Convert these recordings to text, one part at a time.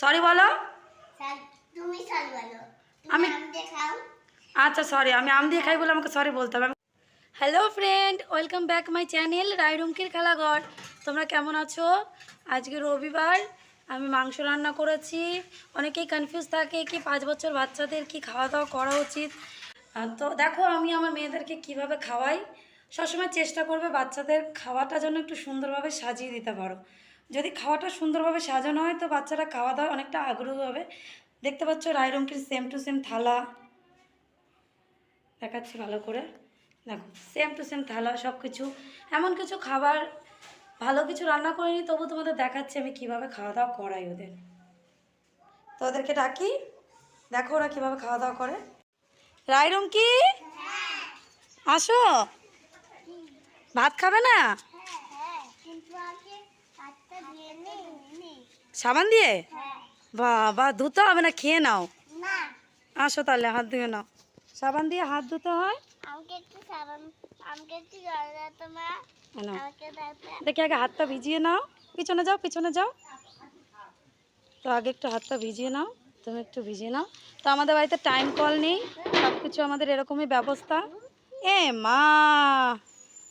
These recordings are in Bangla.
সরি বলো। তুমি স্যার বলো। আমি- আমি আচ্ছা সরি আমি আম দিয়ে খাই বলে আমাকে সরি বলতে হবে। Hello friend welcome back my channel রায়রুমকির খেলাঘর তোমরা কেমন আছো? আজকে রবিবার আমি মাংস রান্না করেছি। অনেকেই কনফিউজ থাকে কি পাঁচ বছর বাচ্চাদের কি খাওয়া দাওয়া করা উচিত। তো দেখো আমি আমার মেয়েদেরকে কীভাবে খাওয়াই। সবসময় চেষ্টা করবে বাচ্চাদের খাওয়াটা যেন একটু সুন্দরভাবে সাজিয়ে দিতে পারো। যদি খাওয়াটা সুন্দরভাবে সাজানো হয়, তো বাচ্চারা খাওয়া দাওয়া অনেকটা আগ্রহ হবে। দেখতে পাচ্ছ রায়রুমকির সেম টু সেম থালা। দেখাচ্ছি ভালো করে। দেখো সেম টু সেম থালা সব কিছু এমন কিছু খাবার, ভালো কিছু রান্না করিনি, তবু তোমাদের দেখাচ্ছি আমি কীভাবে খাওয়া দাওয়া করাই ওদের। তো ওদেরকে ডাকি, দেখো ওরা কীভাবে খাওয়া দাওয়া করে। রায়রুম কি আসো। ভাত খাবে না হ্যাঁ হ্যাঁ কিন্তু আগে হাতটা দিয়ে নেই নেই সাবান দিয়ে? বাবা ধুতে হবে না খেয়ে নাও। আসো তাহলে হাত ধুয়ে নাও। সাবান দিয়ে হাত ধুতে হয়। দেখি আগে হাতটা ভিজিয়ে নাও। পিছনে যাও পিছনে যাও। তো আগে একটু হাতটা ভিজিয়ে নাও। তুমি একটু ভিজিয়ে নাও। তো আমাদের বাড়িতে টাইম কল নেই। সব কিছু আমাদের এরকমই ব্যবস্থা। এ মা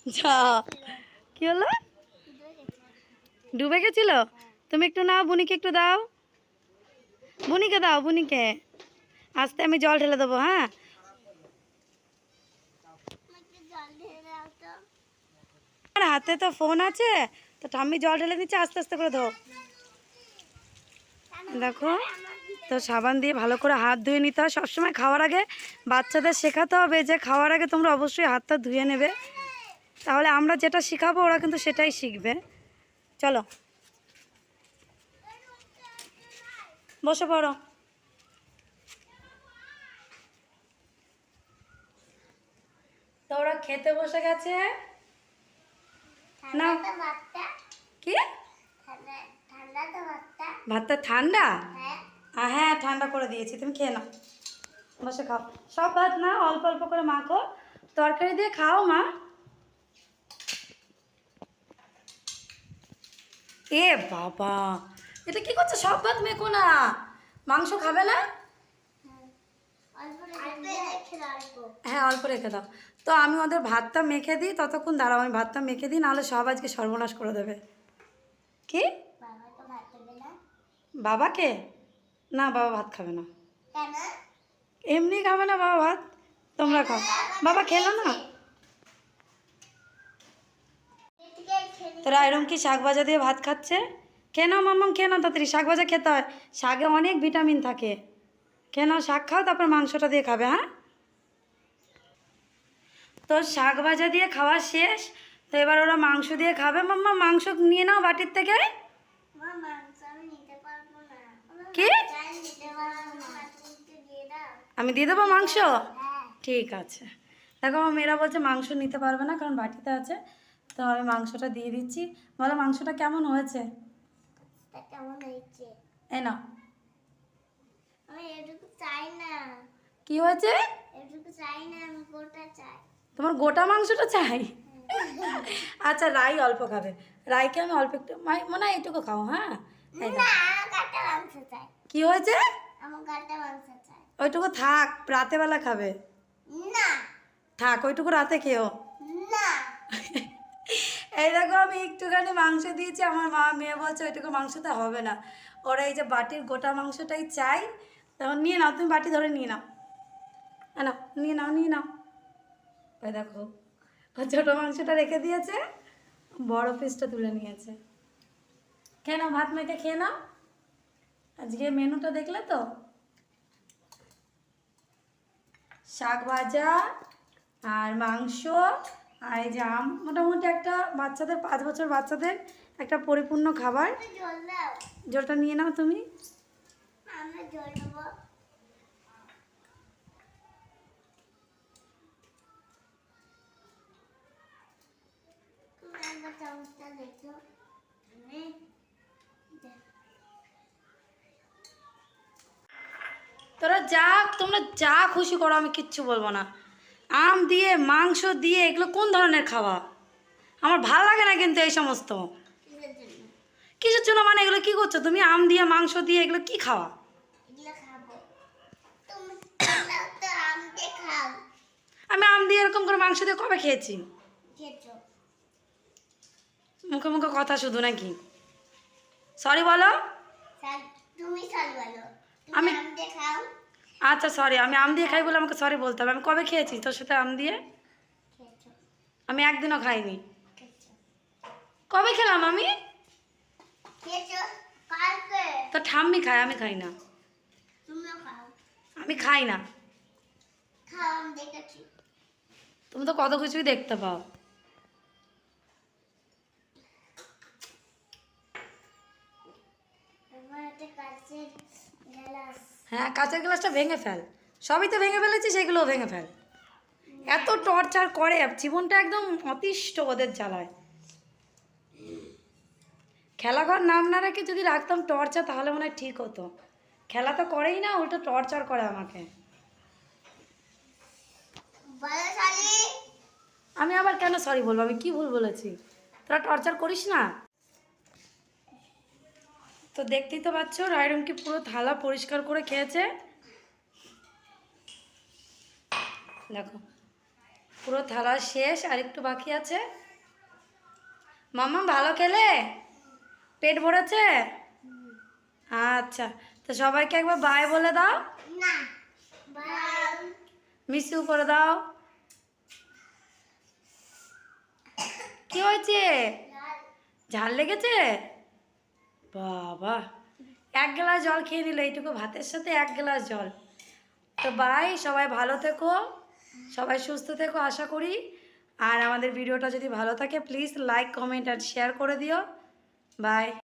যা কি হলো? ডুবে গেছিল? তুমি একটু নাও, বুনিকে একটু দাও। বুনিকে দাও, বুনিকে। আস্তে আমি জল ঢেলে দেবো হ্যাঁ? হাতে তো ফোন আছে, তো ঠাম্মি জল ঢেলে দিচ্ছে, আস্তে আস্তে করে দাও দেখো, তো সাবান দিয়ে ভালো করে হাত ধুয়ে নিতে হয়। সবসময় খাওয়ার আগে বাচ্চাদের শেখাতে হবে যে খাওয়ার আগে তোমরা অবশ্যই হাতটা ধুয়ে নেবে। তাহলে আমরা যেটা শেখাবো, ওরা কিন্তু সেটাই শিখবে। চলো। বসে পড়ো। তো ওরা খেতে বসে গেছে? কি? ভাতটা। ঠান্ডা? হ্যাঁ। হ্যাঁ ঠান্ডা করে দিয়েছি তুমি খেয়ে নাও। বসে খাও। সব ভাত না অল্প অল্প করে মাখো। তরকারি দিয়ে খাও মা। এ বাবা এটা কি করছ? সব ভাত মেখো না মাংস খাবে না? হ্যাঁ অল্প রেখে দাও। তো আমি ওদের ভাতটা মেখে দিই, ততক্ষণ দাঁড়াও, আমি ভাতটা মেখে দিই, নাহলে সব আজকে সর্বনাশ করে দেবে। কি? বাবাকে? না, বাবা ভাত খাবে না। এমনি খাবে না বাবা ভাত? তোমরা খাও। বাবা, খেলো না? তোরা এরম কি শাক ভাজা দিয়ে ভাত খাচ্ছে? কেন মাম্মাম কেন তাড়াতাড়ি? শাক ভাজা খেতে হয়। শাকে অনেক ভিটামিন থাকে। কেন শাক খাও তারপর মাংসটা দিয়ে খাবে হ্যাঁ? তো শাক ভাজা দিয়ে খাওয়া শেষ। তো এবার ওরা মাংস দিয়ে খাবে। মাম্মা মাংস নিয়ে নাও বাটির থেকে। কি? আমি দিয়ে দেবো মাংস? হ্যাঁ। ঠিক আছে। দেখো আমার মেয়েরা বলছে মাংস নিতে পারবে না কারণ বাটিতে আছে। তো আমি মাংসটা দিয়ে দিচ্ছি। বলো মাংসটা কেমন হয়েছে? কেমন হয়েছে? এই নাও। আমি এটুকু চাই না। কি হয়েছে? এটুকু চাই না আমি গোটা চাই। তোমার গোটা মাংসটা চাই? আচ্ছা রাই অল্প খাবে। রাইকে আমি অল্প একটু মনে হয় এইটুকু খাও হ্যাঁ? না কি হয়েছে? ওইটুকু থাক রাতেবেলা খাবে। না। থাক ওইটুকু রাতে খেও। না। এই দেখো আমি একটুখানি মাংস দিয়েছি, আমার মা মেয়ে বলছে ওইটুকু মাংসটা হবে না। ওরা এই যে বাটির গোটা মাংসটাই চাই তখন নিয়ে নাও, তুমি বাটি ধরে নিয়ে নাও। নাও, নিয়ে নাও নিয়ে নাও। ওই দেখো ছোটো মাংসটা রেখে দিয়েছে, বড় পিসটা তুলে নিয়েছে। খেয়ে নাও, ভাত মেখে খেয়ে নাও। আজকে মেনুটা দেখলে তো? শাক ভাজা আর মাংস আর এই যে আম মোটামুটি একটা বাচ্চাদের পাঁচ বছর বাচ্চাদের একটা পরিপূর্ণ খাবার। জলটা নিয়ে নাও তুমি। তোরা যা তোমরা যা খুশি করো আমি কিচ্ছু বলব না। আম দিয়ে মাংস দিয়ে এগুলো কোন ধরনের খাওয়া? আমার ভালো লাগে না কিন্তু এই সমস্ত। কিসের জন্য মানে এগুলো কি করছ? তুমি আম দিয়ে মাংস দিয়ে এগুলো কি খাওয়া? আমি আম দিয়ে এরকম করে মাংস দিয়ে কবে খেয়েছি? মুখে মুখে কথা শুধু নাকি? সরি বলো? আমি- খাও। আচ্ছা সরি আমি আম দিয়ে খাই বলে আমাকে সরি বলতে হবে। আমি কবে খেয়েছি তোর সাথে আম দিয়ে? আমি একদিনও খাইনি। কবে খেলাম আমি? তো ঠাম্মি খায় আমি খাই না। আমি খাই না। তুমি তো কত কিছুই দেখতে পাও। গ্লাস হ্যাঁ কাঁচের গ্লাসটা ভেঙে ফেল। সবই তো ভেঙে ফেলেছি সেগুলোও ভেঙে ফেল। এত টর্চার করে জীবনটা একদম অতিষ্ঠ ওদের জ্বালায়। খেলাঘর নাম না রেখে যদি রাখতাম টর্চার তাহলে মনে হয় ঠিক হতো। খেলা তো করেই না উল্টো টর্চার করে আমাকে। আমি আবার কেন সরি বলব? আমি কি ভুল বলেছি? তোরা টর্চার করিস না? তো দেখতেই তো পাচ্ছ রায়রমকে পুরো থালা পরিষ্কার করে খেয়েছে? দেখো পুরো থালা শেষ আর একটু বাকি আছে। মামা ভালো খেলে? পেট ভরেছে? আচ্ছা তো সবাইকে একবার বাই বলে দাও। মিস ইউ করে দাও। কি হয়েছে? ঝাল লেগেছে? বাবা, এক গ্লাস জল খেয়ে নিল, এইটুকু ভাতের সাথে এক গ্লাস জল। তো বাই সবাই ভালো থেকো, সবাই সুস্থ থেকো, আশা করি। আর আমাদের ভিডিওটা যদি ভালো থাকে প্লিজ লাইক কমেন্ট আর শেয়ার করে দিও। বাই